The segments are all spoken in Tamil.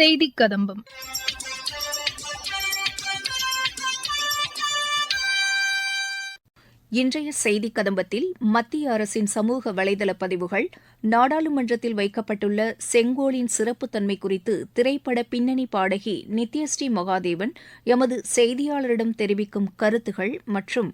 செய்தி கதம்பம் இன்றைய செய்தி கதம்பத்தில் மத்திய அரசின் சமூக வலைதள பதிவுகள் நாடாளுமன்றத்தில் வைக்கப்பட்டுள்ள செங்கோலின் சிறப்புத்தன்மை குறித்து திரைப்பட பின்னணி பாடகி நித்யஸ்ரீ மகாதேவன் எமது செய்தியாளரிடம் தெரிவிக்கும் கருத்துகள் மற்றும்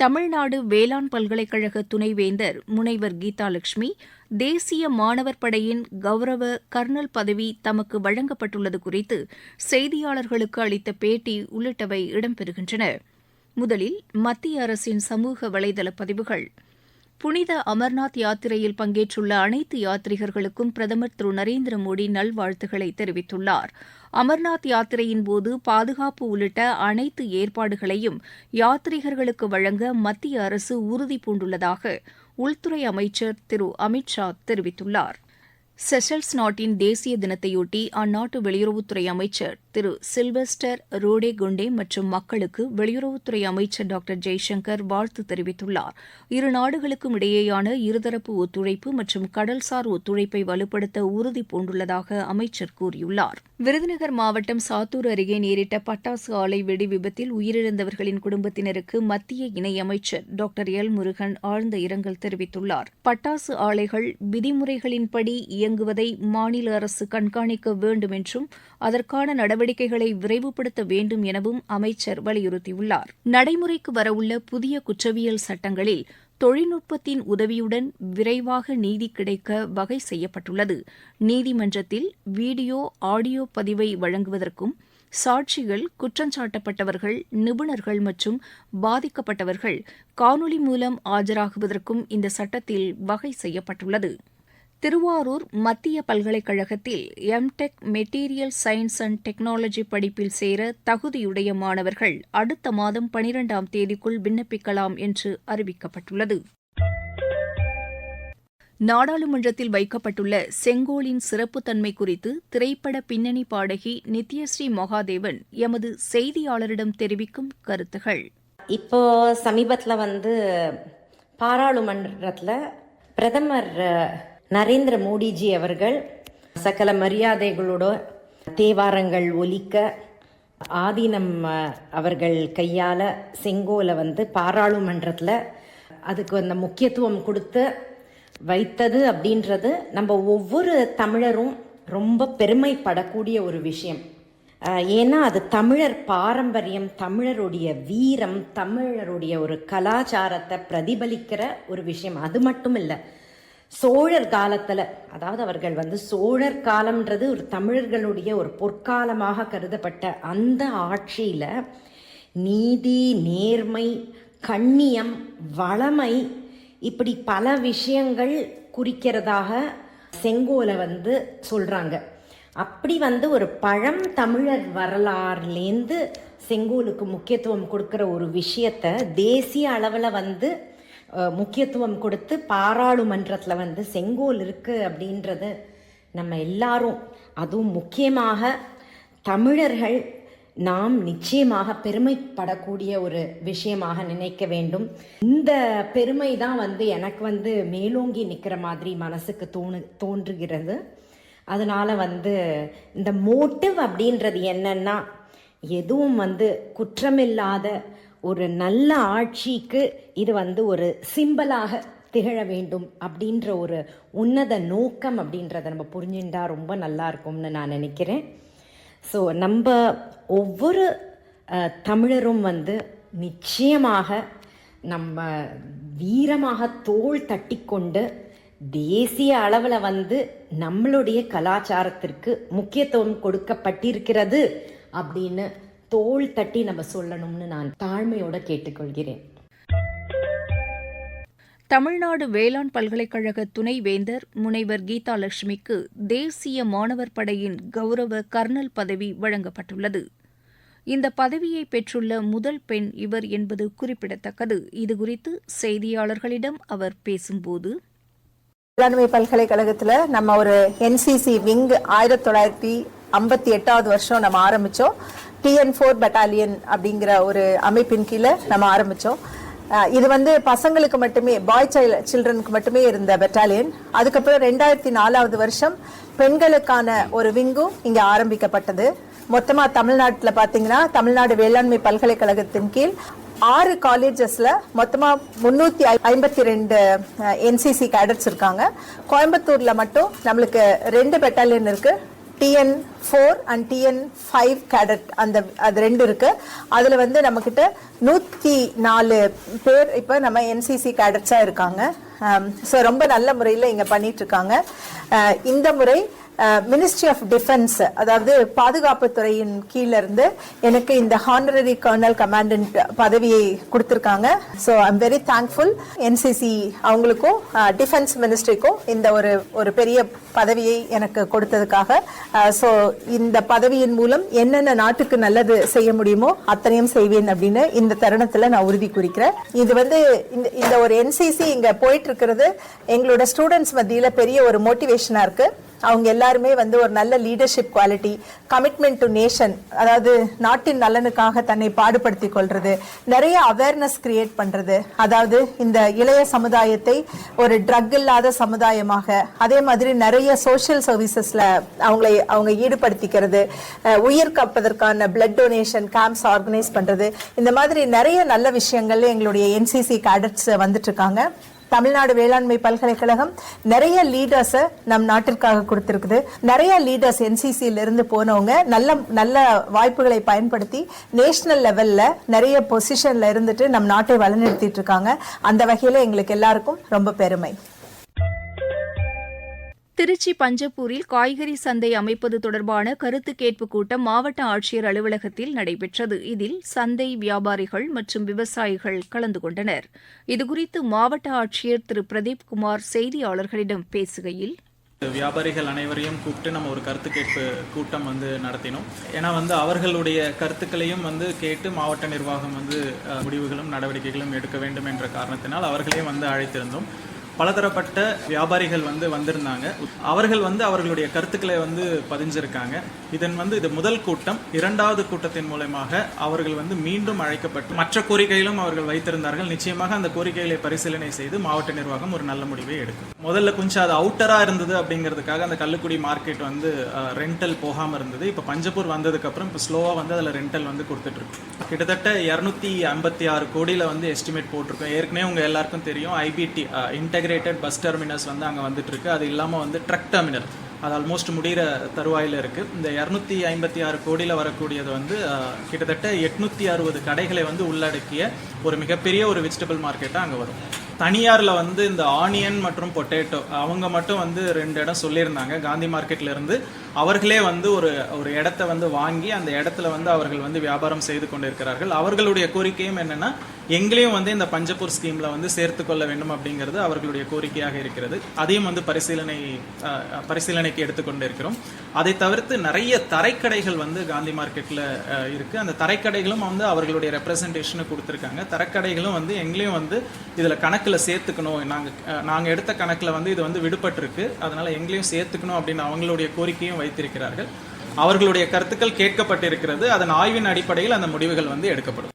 தமிழ்நாடு வேளாண் பல்கலைக்கழக துணைவேந்தர் முனைவர் கீதாலட்சுமி தேசிய மாணவர் படையின் கௌரவ கர்னல் பதவி தமக்கு வழங்கப்பட்டுள்ளது குறித்து செய்தியாளர்களுக்கு அளித்த பேட்டி உள்ளிட்டவை இடம்பெறுகின்றன. முதலில் மத்திய அரசின் சமூக வலைதள பதிவுகள். புனித அமர்நாத் யாத்திரையில் பங்கேற்றுள்ள அனைத்து யாத்ரீகர்களுக்கும் பிரதமர் திரு நரேந்திர மோடி நல்வாழ்த்துக்களை தெரிவித்துள்ளார். அமர்நாத் யாத்திரையின் போது பாதுகாப்பு உள்ளிட்ட அனைத்து ஏற்பாடுகளையும் யாத்ரீகர்களுக்கு வழங்க மத்திய அரசு உறுதி பூண்டுள்ளதாக உள்துறை அமைச்சர் திரு அமித் ஷா தெரிவித்துள்ளார். செஷல்ஸ் நாட்டின் தேசிய தினத்தையொட்டி அந்நாட்டு வெளியுறவுத்துறை அமைச்சர் திரு சில்வெஸ்டர் ரோடே குண்டே மற்றும் மக்களுக்கு வெளியுறவுத்துறை அமைச்சர் டாக்டர் ஜெய்சங்கர் வாழ்த்து தெரிவித்துள்ளார். இரு நாடுகளுக்கும் இடையேயான இருதரப்பு ஒத்துழைப்பு மற்றும் கடல்சார் ஒத்துழைப்பை வலுப்படுத்த உறுதி பூண்டுள்ளதாக அமைச்சர் கூறியுள்ளார். விருதுநகர் மாவட்டம் சாத்தூர் அருகே நேரிட்ட பட்டாசு ஆலை வெடி விபத்தில் உயிரிழந்தவர்களின் குடும்பத்தினருக்கு மத்திய இணையமைச்சர் டாக்டர் எல் முருகன் ஆழ்ந்த இரங்கல் தெரிவித்துள்ளார். பட்டாசு ஆலைகள் விதிமுறைகளின்படி இயங்குவதை மாநில அரசு கண்காணிக்க வேண்டும் என்றும் அதற்கான நடவடிக்கைகளை விரைவுபடுத்த வேண்டும் எனவும் அமைச்சர் வலியுறுத்தியுள்ளார். நடைமுறைக்கு வரவுள்ள புதிய குற்றவியல் சட்டங்களில் தொழில்நுட்பத்தின் உதவியுடன் விரைவாக நீதி கிடைக்க வகை செய்யப்பட்டுள்ளது. நீதிமன்றத்தில் வீடியோ ஆடியோ பதிவை வழங்குவதற்கும் சாட்சிகள் குற்றஞ்சாட்டப்பட்டவர்கள் நிபுணர்கள் மற்றும் பாதிக்கப்பட்டவர்கள் காணொலி மூலம் ஆஜராகுவதற்கும் இந்த சட்டத்தில் வகை செய்யப்பட்டுள்ளது. திருவாரூர் மத்திய பல்கலைக்கழகத்தில் M Tech material science and technology படிப்பில் சேர தகுதியுடைய மாணவர்கள் அடுத்த மாதம் பனிரெண்டாம் தேதிக்குள் விண்ணப்பிக்கலாம் என்று அறிவிக்கப்பட்டுள்ளது. நாடாளுமன்றத்தில் வைக்கப்பட்டுள்ள செங்கோலின் சிறப்புத்தன்மை குறித்து திரைப்பட பின்னணி பாடகி நித்யஸ்ரீ மகாதேவன் எமது செய்தியாளரிடம் தெரிவிக்கும் கருத்துகள். இப்போ சமீபத்தில் வந்து பாராளுமன்றத்தில் பிரதமர் நரேந்திர மோடிஜி அவர்கள் சகல மரியாதைகளோட தேவாரங்கள் ஒலிக்க ஆதீனம் அவர்கள் கையால் செங்கோலை வந்து பாராளுமன்றத்தில் அதுக்கு அந்த முக்கியத்துவம் கொடுத்து வைத்தது அப்படின்றது நம்ம ஒவ்வொரு தமிழரும் ரொம்ப பெருமைப்படக்கூடிய ஒரு விஷயம். ஏன்னா அது தமிழர் பாரம்பரியம் தமிழருடைய வீரம் தமிழருடைய ஒரு கலாச்சாரத்தை பிரதிபலிக்கிற ஒரு விஷயம். அது மட்டும் இல்லை சோழர் காலத்தில் அதாவது அவர்கள் வந்து சோழர் காலம்ன்றது ஒரு தமிழர்களுடைய ஒரு பொற்காலமாக கருதப்பட்ட அந்த ஆட்சியில் நீதி நேர்மை கண்ணியம் வளமை இப்படி பல விஷயங்கள் குறிக்கிறதாக செங்கோலை வந்து சொல்கிறாங்க அப்படி வந்து ஒரு பழம் தமிழர் வரலாறுலேருந்து செங்கோலுக்கு முக்கியத்துவம் கொடுக்குற ஒரு விஷயத்த தேசிய அளவில் வந்து முக்கியத்துவம் கொடுத்து பாராளுமன்றத்தில் வந்து செங்கோல் இருக்குது அப்படின்றது நம்ம எல்லாரும் அதுவும் முக்கியமாக தமிழர்கள் நாம் நிச்சயமாக பெருமைப்படக்கூடிய ஒரு விஷயமாக நினைக்க வேண்டும். இந்த பெருமை தான் வந்து எனக்கு வந்து மேலோங்கி நிற்கிற மாதிரி மனசுக்கு தோணு தோன்றுகிறது. அதனால் வந்து இந்த மோட்டிவ் அப்படின்றது என்னன்னா எதுவும் வந்து குற்றமில்லாத ஒரு நல்ல ஆட்சிக்கு இது வந்து ஒரு சிம்பலாக திகழ வேண்டும் அப்படின்ற ஒரு உன்னத நோக்கம் அப்படின்றத நம்ம புரிஞ்சுட்டா ரொம்ப நல்லா இருக்கும்னு நான் நினைக்கிறேன். ஸோ நம்ம ஒவ்வொரு தமிழரும் வந்து நிச்சயமாக நம்ம வீரமாக தோள் தட்டிக்கொண்டு தேசிய அளவில் வந்து நம்மளுடைய கலாச்சாரத்திற்கு முக்கியத்துவம் கொடுக்கப்பட்டிருக்கிறது அப்படின்னு தோள் தட்டி நம்ம சொல்லணும்னு நான் தாழ்மையோட கேட்டுக்கொள்கிறேன். தமிழ்நாடு வேளாண் பல்கலைக்கழக துணைவேந்தர் முனைவர் கீதா லட்சுமிக்கு தேசிய மாணவர் படையின் கௌரவ கர்னல் பதவி வழங்கப்பட்டுள்ளது. இந்த பதவியை பெற்றுள்ள முதல் பெண் இவர் என்பது குறிப்பிடத்தக்கது. இதுகுறித்து செய்தியாளர்களிடம் அவர் பேசும்போது வேளாண்மை பல்கலைக்கழகத்துல நம்ம ஒரு என்சிசி விங் ஆயிரத்தி தொள்ளாயிரத்தி ஐம்பத்தி எட்டாவது வருஷம் நம்ம ஆரம்பிச்சோம். டிஎன் ஃபோர் பட்டாலியன் அப்படிங்கிற ஒரு அமைப்பின் கீழே நம்ம ஆரம்பித்தோம் இது வந்து பசங்களுக்கு மட்டுமே பாய் சைல்டு சில்ட்ரனுக்கு மட்டுமே இருந்த பெட்டாலியன் அதுக்கப்புறம் ரெண்டாயிரத்தி நாலாவது வருஷம் பெண்களுக்கான ஒரு விங்கும் இங்கே ஆரம்பிக்கப்பட்டது. மொத்தமாக தமிழ்நாட்டில் பார்த்தீங்கன்னா தமிழ்நாடு வேளாண்மை பல்கலைக்கழகத்தின் கீழ் ஆறு காலேஜஸில் மொத்தமாக முந்நூற்றி ஐம்பத்தி ரெண்டு என்சிசி கேடட்ஸ் இருக்காங்க. கோயம்புத்தூரில் மட்டும் நம்மளுக்கு ரெண்டு பெட்டாலியன் இருக்குது TN four and TN five cadet அந்த அது ரெண்டு இருக்கு. அதுல வந்து நம்ம கிட்ட நூத்தி நாலு பேர் இப்ப நம்ம என்சிசி கேடட்ஸா இருக்காங்க. ஸோ ரொம்ப நல்ல முறையில் இங்க பண்ணிட்டு இருக்காங்க. இந்த முறை மினிஸ்ட்ரி ஆஃப் டிஃபென்ஸ் அதாவது பாதுகாப்பு துறையின் கீழிருந்து எனக்கு இந்த ஹானரரி கர்னல் கமாண்டன்ட் பதவியை கொடுத்துருக்காங்க. So I'm very thankful NCC அவங்களுக்கும் டிஃபென்ஸ் மினிஸ்ட்ரிக்கும் இந்த ஒரு ஒரு பெரிய பதவியை எனக்கு கொடுத்ததுக்காக. ஸோ இந்த பதவியின் மூலம் என்னென்ன நாட்டுக்கு நல்லது செய்ய முடியுமோ அத்தனையும் செய்வேன் அப்படின்னு இந்த தருணத்தில் நான் உறுதி குறிக்கிறேன். இது வந்து இந்த இந்த ஒரு என்சிசி இங்கே போயிட்டு இருக்கிறது எங்களோட ஸ்டூடெண்ட்ஸ் மத்தியில் பெரிய ஒரு மோட்டிவேஷனாக இருக்குது அவங்க எல்லாருமே வந்து ஒரு நல்ல leadership quality commitment to nation அதாவது நாட்டின் நலனுக்காக தன்னை பாடுபடுத்திக் கொள்வது நிறைய அவேர்னஸ் கிரியேட் பண்ணுறது அதாவது இந்த இளைய சமுதாயத்தை ஒரு ட்ரக் இல்லாத சமுதாயமாக அதே மாதிரி நிறைய சோஷியல் சர்வீசஸில் அவங்களை அவங்க ஈடுபடுத்திக்கிறது உயிர் கப்பதற்கான பிளட் டொனேஷன் கேம்ப்ஸ் ஆர்கனைஸ் பண்ணுறது இந்த மாதிரி நிறைய நல்ல விஷயங்கள் எங்களுடைய என்சிசி கேடட்ஸ் வந்துட்டு இருக்காங்க. தமிழ்நாடு வேளாண்மை பல்கலைக்கழகம் நிறைய லீடர்ஸை நம் நாட்டிற்காக கொடுத்திருக்குது. நிறைய லீடர்ஸ் என்சிசியில இருந்து போனவங்க நல்ல நல்ல வாய்ப்புகளை பயன்படுத்தி நேஷனல் லெவல்ல நிறைய பொசிஷன்ல இருந்துட்டு நம் நாட்டை வழிநடத்திட்டு இருக்காங்க. அந்த வகையில எங்களுக்கு எல்லாருக்கும் ரொம்ப பெருமை. திருச்சி பஞ்சப்பூரில் காய்கறி சந்தை அமைப்பது தொடர்பான கருத்து கேட்பு கூட்டம் மாவட்ட ஆட்சியர் அலுவலகத்தில் நடைபெற்றது. இதில் சந்தை வியாபாரிகள் மற்றும் விவசாயிகள் கலந்து கொண்டனர். இதுகுறித்து மாவட்ட ஆட்சியர் திரு. பிரதீப் குமார் செய்தியாளர்களிடம் பேசுகையில் வியாபாரிகள் அனைவரையும் கூப்பிட்டு நம்ம ஒரு கருத்து கேட்பு கூட்டம் வந்து நடத்தினோம். ஏன்னா வந்து அவர்களுடைய கருத்துக்களையும் வந்து கேட்டு மாவட்ட நிர்வாகம் வந்து முடிவுகளும் நடவடிக்கைகளும் எடுக்க வேண்டும் என்ற காரணத்தினால் அவர்களையும் வந்து அழைத்திருந்தோம். பலதரப்பட்ட வியாபாரிகள் வந்து வந்திருந்தாங்க. அவர்கள் வந்து அவர்களுடைய கருத்துக்களை வந்து பதிஞ்சிருக்காங்க. இதன் வந்து இது முதல் கூட்டம். இரண்டாவது கூட்டத்தின் மூலமாக அவர்கள் வந்து மீண்டும் அழைக்கப்பட்டு மற்ற கோரிக்கைகளும் அவர்கள் வைத்திருந்தார்கள். நிச்சயமாக அந்த கோரிக்கைகளை பரிசீலனை செய்து மாவட்ட நிர்வாகம் ஒரு நல்ல முடிவை எடுக்கும். முதல்ல கொஞ்சம் அது அவுட்டராக இருந்தது அப்படிங்கிறதுக்காக அந்த கள்ளுக்குடி மார்க்கெட் வந்து ரெண்டல் போகாமல் இருந்தது. இப்போ பஞ்சப்பூர் வந்ததுக்கப்புறம் இப்போ ஸ்லோவாக வந்து அதில் ரெண்டல் வந்து கொடுத்துட்ருக்கு கிட்டத்தட்ட இரநூத்தி ஐம்பத்தி ஆறு கோடியில் வந்து எஸ்டிமேட் போட்டிருக்கோம். ஏற்கனவே உங்கள் எல்லாருக்கும் தெரியும். ஐபிடி இன்டிகிரேட்டட் பஸ் டெர்மினஸ் வந்து அங்கே வந்துட்டுருக்கு. அது இல்லாமல் வந்து ட்ரக் டெர்மினல் அது ஆல்மோஸ்ட் முடிகிற தருவாயில் இருக்குது இந்த இரநூத்தி ஐம்பத்தி ஆறு கோடியில் வரக்கூடியது வந்து கிட்டத்தட்ட எட்நூத்தி அறுபது கடைகளை வந்து உள்ளடக்கிய ஒரு மிகப்பெரிய ஒரு வெஜிடபிள் மார்க்கெட்டாக அங்கே வரும். தனியாரில் வந்து இந்த ஆனியன் மற்றும் பொட்டேட்டோ அவங்க மட்டும் வந்து ரெண்டு இடம் சொல்லியிருந்தாங்க. காந்தி மார்க்கெட்ல இருந்து அவர்களே வந்து ஒரு ஒரு இடத்த வந்து வாங்கி அந்த இடத்துல வந்து அவர்கள் வந்து வியாபாரம் செய்து கொண்டிருக்கிறார்கள். அவர்களுடைய கோரிக்கையும் என்னன்னா எங்களையும் வந்து இந்த பஞ்சப்பூர் ஸ்கீம்ல வந்து சேர்த்து கொள்ள வேண்டும் அப்படிங்கிறது அவர்களுடைய கோரிக்கையாக இருக்கிறது. அதையும் வந்து பரிசீலனை பரிசீலனைக்கு பரிசீலனைக்கு எடுத்துக்கொண்டிருக்கிறோம் அதை தவிர்த்து நிறைய தரைக்கடைகள் வந்து காந்தி மார்க்கெட்ல இருக்குது இருக்கு. அந்த தரைக்கடைகளும் வந்து அவர்களுடைய ரெப்ரசன்டேஷனை கொடுத்துருக்காங்க. தரைக்கடைகளும் வந்து எங்களையும் வந்து இதுல கணக்குல சேர்த்துக்கணும். நாங்கள் நாங்கள் எடுத்த கணக்குல வந்து இது வந்து விடுபட்டிருக்கு. அதனால எங்களையும் சேர்த்துக்கணும் அப்படின்னு அவங்களுடைய கோரிக்கையும் வைத்திருக்கிறார்கள். அவர்களுடைய கருத்துக்கள் கேட்கப்பட்டிருக்கிறது. அதன் ஆய்வின் அடிப்படையில் அந்த முடிவுகள் வந்து எடுக்கப்படும்.